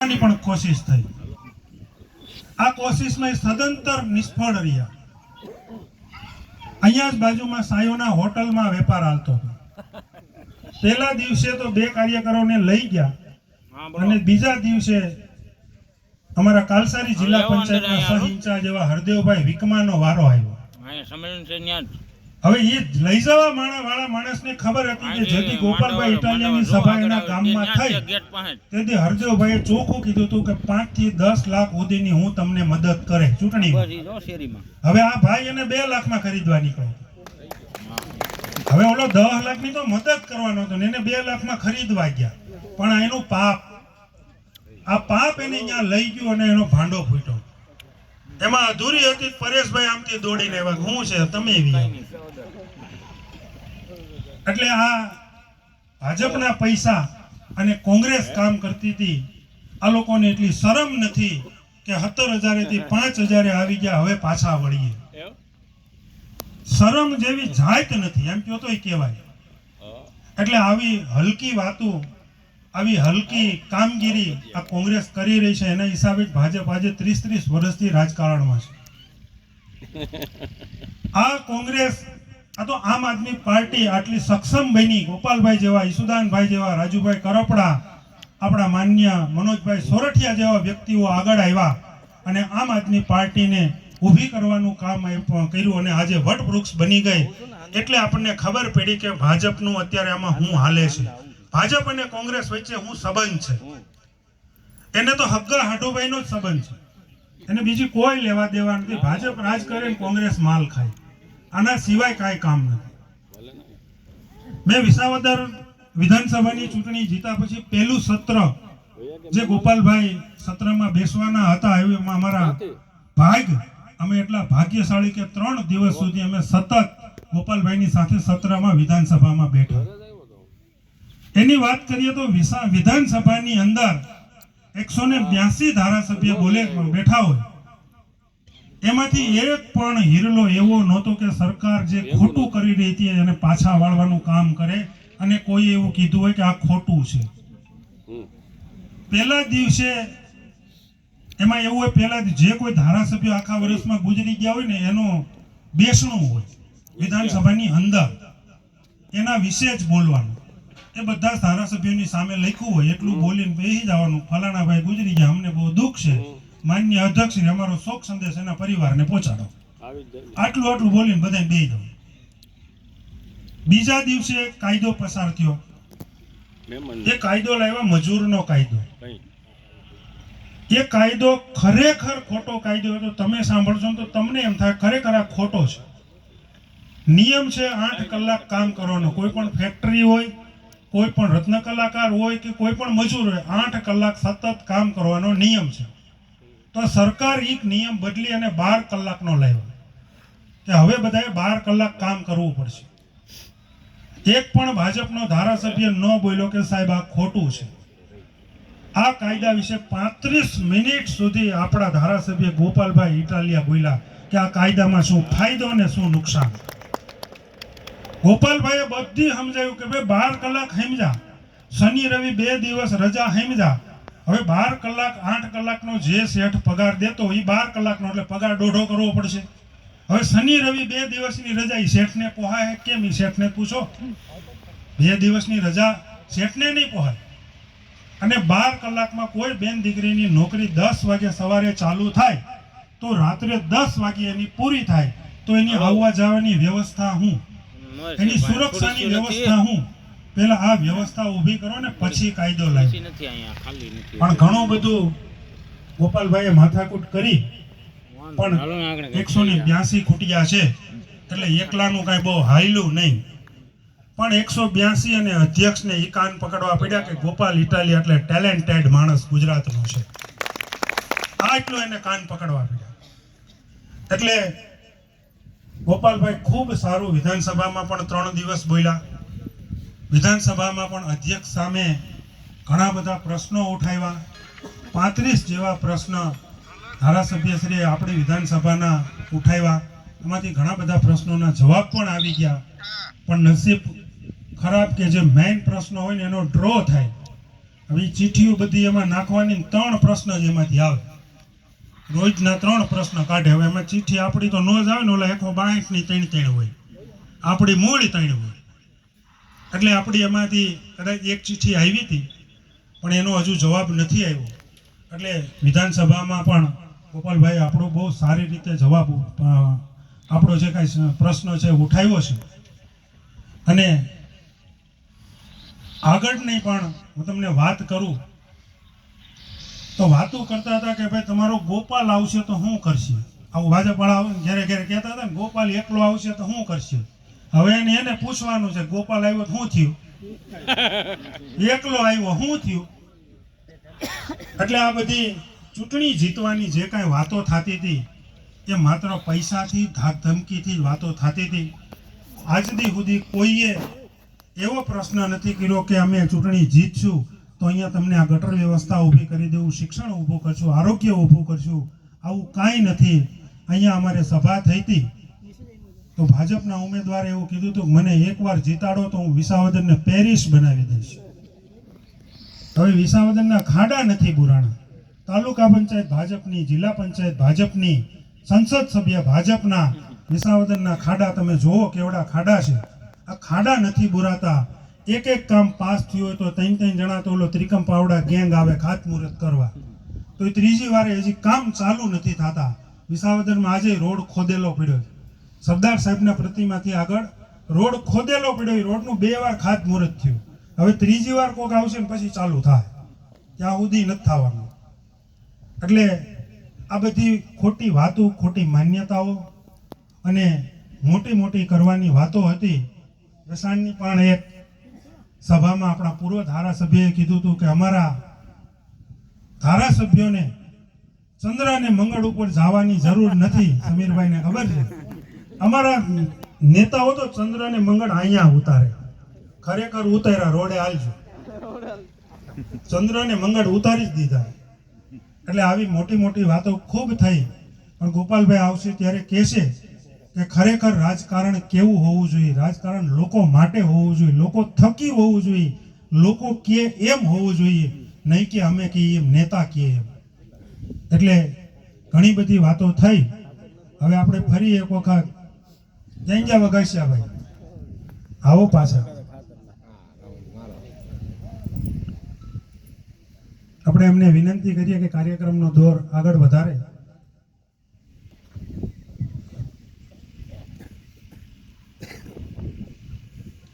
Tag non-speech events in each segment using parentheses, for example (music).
ની પણ કોશિશ થઈ. આ કોશિશમાં સદંતર નિષ્ફળ રહ્યા. અહીંયા જ બાજુમાં સાયોના હોટલમાં વેપાર હાલતો હતો. પહેલા દિવસે તો બે કાર્યકરોને લઈ ગયા અને બીજા દિવસે અમારા કાલસારી જિલ્લા પંચાયતના સહ ઇન્ચાર્જ એવા હરદેવભાઈ વિકમાનો વારો આવ્યો. સંમેલન છે ત્યાં. હવે એ લઈ જવા માણા વાળા માણસને ખબર હતી કે જેથી ગોપાલભાઈ ઇટાલિયાની સભા એના ગામમાં થઈ. તેથી હરદેવભાઈએ ચોખ્ખું કીધું હતું કે પાંચથી દસ લાખ સુધીની હું તમને મદદ કરે શેરીમાં. હવે આ ભાઈ એને બે લાખમાં ખરીદવા નીકળો. હવે ઓલો દસ લાખની તો મદદ કરવાનો હતો ને એને બે લાખમાં ખરીદવા ગયા. પણ આ એનું પાપ. આ પાપ એને અહીંયા લઈ ગયું અને એનો ભાંડો ફૂટ્યો. એમાં અધૂરી હતી પરેશભાઈ આમથી દોડીને એવા હું છે તમે એવી. એટલે આ ભાજપના પૈસા અને કોંગ્રેસ કામ કરતી હતી આ લોકોને એટલી શરમ નથી કે સત્તર હજારેથી પાંચ હજારે આવી ગયા હવે પાછા વળીએ? શરમ જેવી જાત નથી એમ કયો તો કહેવાય. એટલે આવી હલકી વાતો આવી હલકી કામગીરી આ કોંગ્રેસ કરી રહી છે એના હિસાબે ભાજપ આજે ત્રીસ ત્રીસ વર્ષથી રાજકારણમાં છે. (laughs) આ કોંગ્રેસ આ તો આમ આદમી પાર્ટી આટલી સક્ષમ બની. ગોપાલભાઈ જેવા, ઈસુદાનભાઈ જેવા, રાજુભાઈ કરપડા, આપણા માન્ય મનોજભાઈ સોરઠિયા જેવા વ્યક્તિઓ આગળ આવ્યા અને આમ આદમી પાર્ટીને ઊભી કરવાનું કામ કર્યું અને આજે વટવૃક્ષ બની ગઈ. એટલે આપણને ખબર પડી કે ભાજપનું અત્યારે આમાં હું હાલે છે. ભાજપ અને કોંગ્રેસ વચ્ચે હું સંબંધ છે. એને તો હગ્ગા હાડુભાઈનો જ સંબંધ છે. એને બીજી કોઈ લેવા દેવા નથી. ભાજપ રાજ કરે કોંગ્રેસ માલ ખાય. આના સિવાય કાંઈ કામ નથી. મેં વિસાવદર વિધાનસભાની ચૂંટણી જીતા પછી પહેલું સત્ર જે ગોપાલભાઈ સત્રમાં બેસવાના હતા એમાં અમારા ભાગ, અમે એટલા ભાગ્યશાળી કે ત્રણ દિવસ સુધી અમે સતત ગોપાલભાઈની સાથે સત્રમાં વિધાનસભામાં બેઠા. એની વાત કરીએ તો વિધાનસભાની અંદર એકસો ને બ્યાસી ધારાસભ્ય બોલે બેઠા હોય. એમાંથી એક પણ હિરલો એવો નહોતો કે સરકાર જે ખોટું કરી રહી હતી એને પાછા વાળવાનું કામ કરે અને કોઈ એવું કીધું હોય કે આ ખોટું છે. પહેલા દિવસે એમાં એવું હોય પહેલા જે કોઈ ધારાસભ્ય આખા વર્ષમાં ગુજરી ગયા હોય ને એનો બેસણું હોય વિધાનસભાની અંદર. એના વિશે જ બોલવાનું. એ બધા ધારાસભ્યોની સામે લખ્યું હોય એટલું બોલીને બેસી જવાનું. ફલાણા ભાઈ ગુજરી ગયા અમને બહુ દુઃખ છે. માન્ય અધ્યક્ષ અમારો શોક સંદેશ એના પરિવારને પહોંચાડો. આટલું આટલું બોલીને બધાને બે જવું બીજા દિવસે કાયદો પસાર થયો. એ કાયદો લાવ્યા મજૂરનો કાયદો. એ કાયદો ખરેખર ખોટો કાયદો હતો તમે સાંભળશો તો તમને એમ થાય ખરેખર આ ખોટો છે. નિયમ છે આઠ કલાક કામ કરવાનો. કોઈ પણ ફેક્ટરી હોય કોઈ પણ રત્ન કલાકાર હોય કે કોઈ પણ મજૂર હોય આઠ કલાક સતત કામ કરવાનો નિયમ છે. તો સરકાર એક નિયમ બદલી અને બાર કલાકનો લાવ્યો. કે હવે બધાએ બાર કલાક કામ કરવું પડશે. એક પણ ભાજપનો ધારાસભ્ય ન બોલ્યો કે સાહેબ આ ખોટું છે. આ કાયદા વિશે પાંત્રીસ મિનિટ સુધી આપણા ધારાસભ્ય ગોપાલભાઈ ઇટાલિયા બોલ્યા કે આ કાયદામાં શું ફાયદો ને શું નુકસાન. ગોપાલભાઈએ બધી સમજાયું કે ભાઈ બાર કલાક સમજા શનિ રવિ બે દિવસ રજા સમજા હવે બાર કલાક આઠ કલાકનો જે શેઠ પગાર દેતો એ બાર કલાકનો એટલે પગાર દોઢો કરવો પડશે. હવે શનિ રવિ બે દિવસની રજા એ શેઠને પોહાય કેમ એ શેઠને પૂછો? બે દિવસની રજા શેઠને નહીં પોહાય. અને બાર કલાકમાં કોઈ બેન દીકરીની નોકરી દસ વાગે સવારે ચાલુ થાય તો રાત્રે દસ વાગે એની પૂરી થાય તો એની આવવા જવાની વ્યવસ્થા હું? એની સુરક્ષાની વ્યવસ્થા હું? પેલા આ વ્યવસ્થા ઊભી કરો ને પછી કાયદો નથી પણ ઘણું બધું ગોપાલભાઈએ માથાકૂટ કરી પણ એકસો ને બ્યાસી ખૂટિયા છે. એટલે એકલાનું કાંઈ બહુ હાયલું નહીં. પણ એકસો બ્યાસી અને અધ્યક્ષને એ કાન પકડવા પડ્યા કે ગોપાલ ઇટાલી એટલે ટેલેન્ટેડ માણસ ગુજરાતનો છે. આ એટલું એને કાન પકડવા પડ્યા. એટલે ગોપાલભાઈ ખૂબ સારું વિધાનસભામાં પણ ત્રણ દિવસ બોલ્યા. વિધાનસભામાં પણ અધ્યક્ષ સામે ઘણા બધા પ્રશ્નો ઉઠાવ્યા. પાંત્રીસ જેવા પ્રશ્ન ધારાસભ્યશ્રીએ આપણી વિધાનસભાના ઉઠાવ્યા. એમાંથી ઘણા બધા પ્રશ્નોના જવાબ પણ આવી ગયા. પણ નસીબ ખરાબ કે જે મેઇન પ્રશ્નો હોય ને એનો ડ્રો થાય. હવે ચીઠીઓ બધી એમાં નાખવાની ત્રણ પ્રશ્ન જ એમાંથી આવે. રોજના ત્રણ પ્રશ્ન કાઢે. હવે એમાં ચીઠી આપણી તો નો જ આવે ને ઓલા એકસો બાવીસની ત્રણ ત્રણ હોય. આપણી મૂળ ત્રણ હોય. એટલે આપણી એમાંથી કદાચ એક ચિઠ્ઠી આવી હતી, પણ એનો હજુ જવાબ નથી આવ્યો. એટલે વિધાનસભામાં પણ ગોપાલભાઈ આપણો બહુ સારી રીતે જવાબ આપણો જે કાંઈ પ્રશ્ન છે ઉઠાવ્યો છે. અને આગળની પણ હું તમને વાત કરું, તો વાતો કરતા હતા કે ભાઈ તમારો ગોપાલ આવશે તો શું કરશે? આવું ભાજપવાળા ઘેરે ઘેરે કહેતા હતા ને, ગોપાલ એકલો આવશે તો શું કરશે? હવે એને એને પૂછવાનું છે, ગોપાલ આવ્યો શું થયું? એકલો આવ્યો, શું થયું? એટલે આ બધી ચૂંટણી જીતવાની જે કાંઈ વાતો થતી હતી, એ માત્ર પૈસાથી ધમકીથી જ વાતો થતી હતી. આજથી સુધી કોઈએ એવો પ્રશ્ન નથી કર્યો કે અમે ચૂંટણી જીતશું, તો અહીંયા તમને આ ગટર વ્યવસ્થા ઊભી કરી દેવું, શિક્ષણ ઊભું કરશું, આરોગ્ય ઊભું કરશું. આવું કાંઈ નથી. અહીંયા અમારે સભા થઈ હતી. તો ભાજપના ઉમેદવારે એવું કીધું હતું મને એકવાર જીતાડો તો હું વિસાવદરને પેરિસ બનાવી દઈશ. હવે વિસાવદરના ખાડા નથી બુરાણા. તાલુકા પંચાયત ભાજપની, જિલ્લા પંચાયત ભાજપની, સંસદ સભ્ય ભાજપના વિસાવદરના ખાડા તમે જુઓ કેવડા ખાડા છે. આ ખાડા નથી બુરાતા. એક એક કામ પાસ થયું હોય તો ત્રણ ત્રણ જણા તો ઓલો ત્રિકમ પાવડા ગેંગ આવે ખાતમુહૂર્ત કરવા. તો એ ત્રીજી વારે હજી કામ ચાલુ નથી થતા. વિસાવદરમાં આજે રોડ ખોદેલો પડ્યો છે. સરદાર સાહેબના પ્રતિમાથી આગળ રોડ ખોદેલો પડ્યો. એ રોડનું બે વાર ખાતમુહૂર્ત થયું. હવે ત્રીજી વાર કોક આવશે ને પછી ચાલુ થાય. ત્યાં સુધી નથી થવાનું. એટલે આ બધી ખોટી વાતો, ખોટી માન્યતાઓ અને મોટી મોટી કરવાની વાતો હતી. વસાણની પણ એક સભામાં આપણા પૂર્વ ધારાસભ્યએ કીધું હતું કે અમારા ધારાસભ્યોને ચંદ્ર અને મંગળ ઉપર જવાની જરૂર નથી. સમીરભાઈને ખબર છે? અમારા નેતાઓ તો ચંદ્ર અને મંગળ અહીંયા ઉતારે. ખરેખર ઉતાર્યા, રોડે હાલજો. ચંદ્ર અને મંગળ ઉતારી જ દીધા. એટલે આવી મોટી મોટી વાતો ખૂબ થઈ. પણ ગોપાલભાઈ આવશે ત્યારે કહેશે કે ખરેખર રાજકારણ કેવું હોવું જોઈએ? રાજકારણ લોકો માટે હોવું જોઈએ, લોકો થકી હોવું જોઈએ, લોકો કે એમ હોવું જોઈએ. નહીં કે અમે કહીએ એમ, નેતા કહીએ એમ. એટલે ઘણી બધી વાતો થઈ. હવે આપણે ફરી એક વખત જઈ ગયા ભાઈ. આવો પાછા. આપણે એમને વિનંતી કરીએ કે કાર્યક્રમનો દોર આગળ વધારે.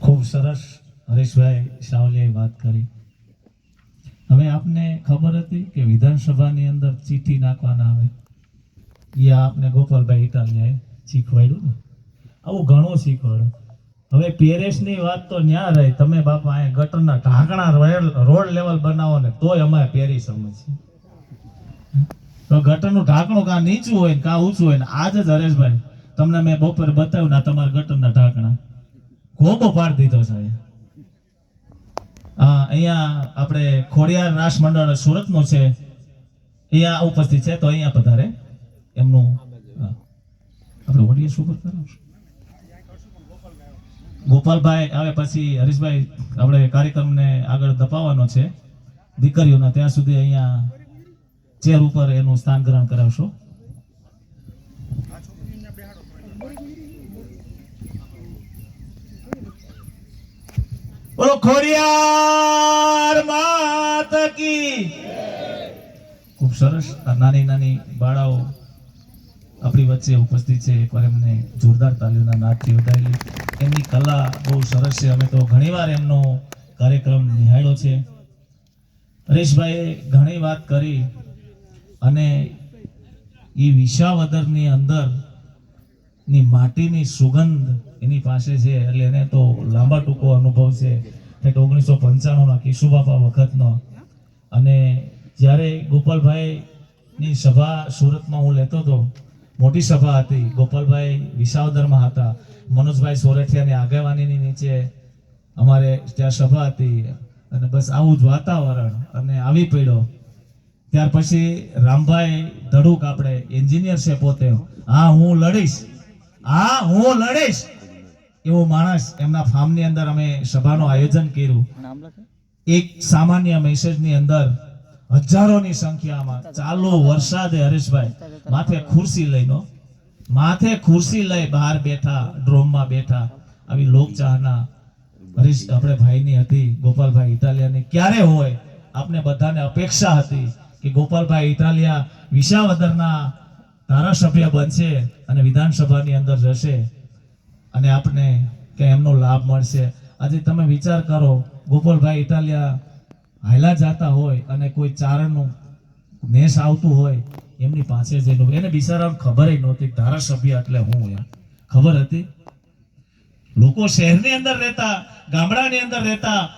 ખૂબ સરસ હરીશભાઈ સાવલિયાએ વાત કરી. હવે આપને ખબર હતી કે વિધાનસભાની અંદર ચીઠી નાખવાના આવે. એ આપને ગોપાલભાઈ ઇટાલિયાએ શીખવાડ્યું ને? આવું ઘણું શીખવાડે. હવે પેરેસની વાત તો ન્યા રહી. તમે બાપા અહીંયા ગટરના ઢાંકણા રોડ- લેવલ બનાવો ને તોય અમારે પેરી સમજશે તો ગટરનું ઢાંકણું કાં નીચું હોય ને કાં ઊંચું હોય ને આજ જ હરેશભાઈ, તમને મેં બપોરે બતાવ્યું ને તમારા ગટરના ઢાંકણા. ગોબો પાડી દીધો સાહેબ અહીંયા. આપણે ખોડિયાર રાસ મંડળ સુરતનું છે. અહીંયા ઉપસ્થિત છે, તો અહીંયા પધારે. એમનું આપણે ઓડિયન્સ ઉપર કરતા છો? ગોપાલભાઈ આવે પછી હરીશભાઈ આપણે કાર્યક્રમને આગળ દપાવવાનો છે. દીકરીઓના ત્યાં સુધી અહીંયા ચેર ઉપર એનું સ્થાન ગ્રહણ કરાવશો. બોલો કી ખૂબ સરસ. આ નાની નાની બાળાઓ આપણી વચ્ચે ઉપસ્થિત છે. એકવાર એમને જોરદાર તાલીઓના નાદથી વધારેલી એમની કલા બહુ સરસ છે. અમે તો ઘણીવાર એમનો કાર્યક્રમ નિહાળ્યો છે. હરેશભાઈએ ઘણી વાત કરી અને એ વિશાવદરની અંદરની માટીની સુગંધ એની પાસે છે. એટલે એને તો લાંબા ટૂંકો અનુભવ છે. કે ઓગણીસો પંચાણુંના કિશુબાપા વખતનો. અને જ્યારે ગોપાલભાઈની સભા સુરતમાં હું લેતો હતો મોટી સભા હતી. ગોપાલભાઈ વિસાવદરમાં હતા. મનોજભાઈ સોરઠિયાની આગેવાનીની નીચે અમારે ત્યાં સભા હતી અને બસ આવું જ વાતાવરણ અને આવી પડ્યો ત્યાર પછી રામભાઈ ધડુક આપણે એન્જિનિયર છે પોતે. હા હું લડીશ. હા હું લડીશ. એવો માણસ એમના ફાર્મની અંદર અમે સભાનું આયોજન કર્યું. એક સામાન્ય મેસેજની અંદર હજારોની સંખ્યામાં ચાલુ વરસાદે હરેશભાઈ માથે ખુરશી લઈનો માથે ખુરશી લઈ બહાર બેઠા, ડ્રોમમાં બેઠા. આવી લોકચાહના હરીશ આપણે ભાઈની હતી, ગોપાલભાઈ ઇટાલિયાની. ક્યારે હોય? આપણે બધાને અપેક્ષા હતી કે ગોપાલભાઈ ઇટાલિયા વિસાવદરના ધારાસભ્ય બનશે અને વિધાનસભાની અંદર જશે અને આપને કે એમનો લાભ મળશે. આજે તમે વિચાર કરો, ગોપાલભાઈ ઇટાલિયા હાયલા જાતા હોય અને કોઈ ચારણનું નેસ આવતું હોય એમની પાસે જઈને એને બિચારાને ખબર નહોતી ધારાસભ્ય એટલે હું એમ. ખબર હતી? લોકો શહેરની અંદર રહેતા, ગામડાની અંદર રહેતા